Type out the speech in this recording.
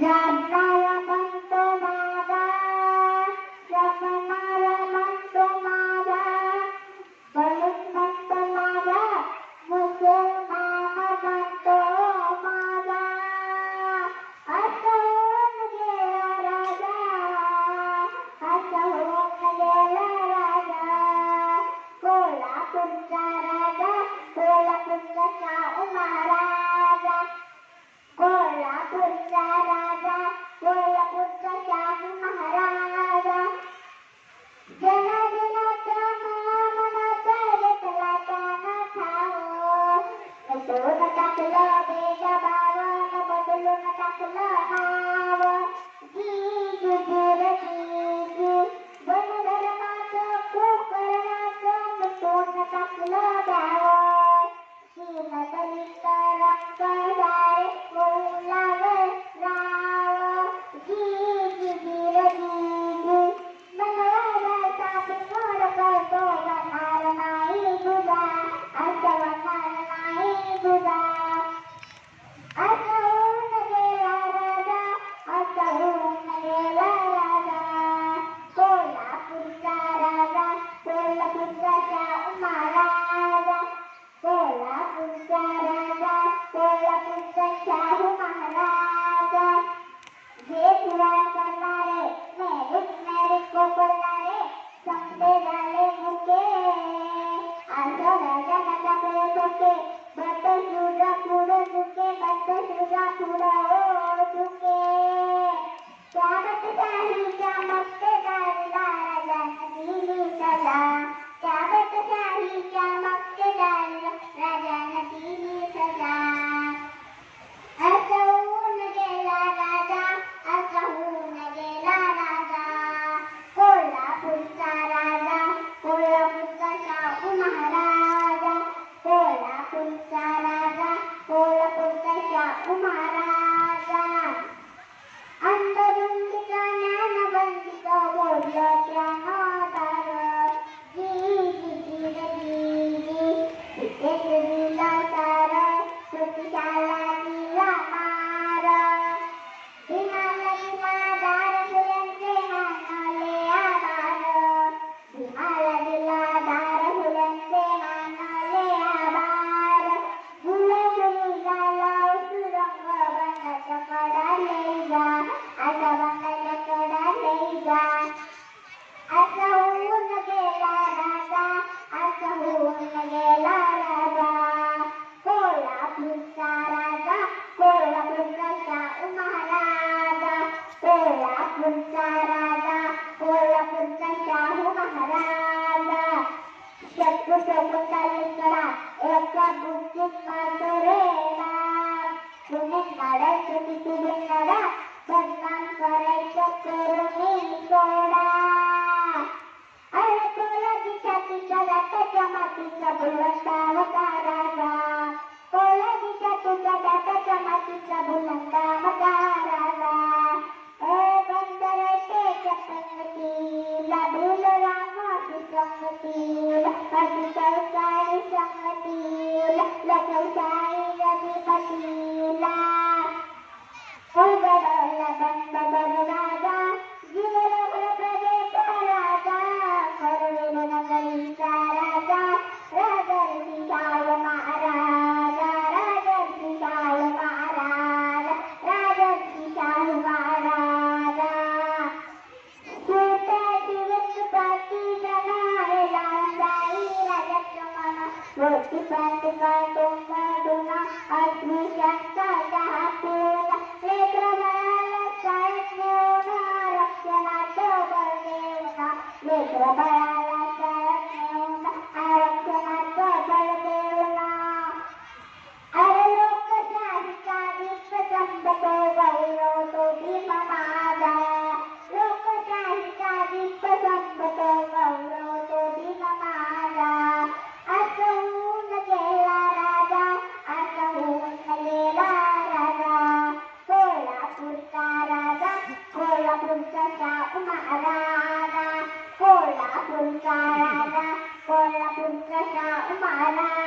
Dad. 咲くのだろう新潟に झुके बच्चे पूजा पूरा हो चुके क्या बचता है क्या मक्केदार लारा जानकी सदा क्या बचता है क्या मक्केदार राजा नकी सदा असहून गेला राजा असहून गेला राजा कोल्हापूरचा राजा कोल्हापूरचा शाहू महाराजा कोल्हापूरचा राजा Oh, la portella, umara. ಮುಖಲಂಕರ करायचं करून सोडा अरे तुला तिच्या तिच्या दाताच्या मातीचा बुलंदा तुझ्या मातीचा बुलंदा मकाराचा अरे बंद रस्ते संगती la la está la la Good friend is my Dona, Dona, I wish I could have been. Later, I 干嘛啦？